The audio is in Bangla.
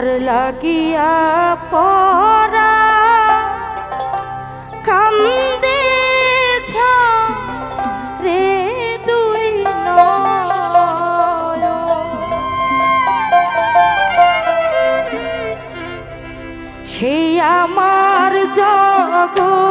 তার লাগিয়া পরা কান্দে রে দুই সে আমার জগৎ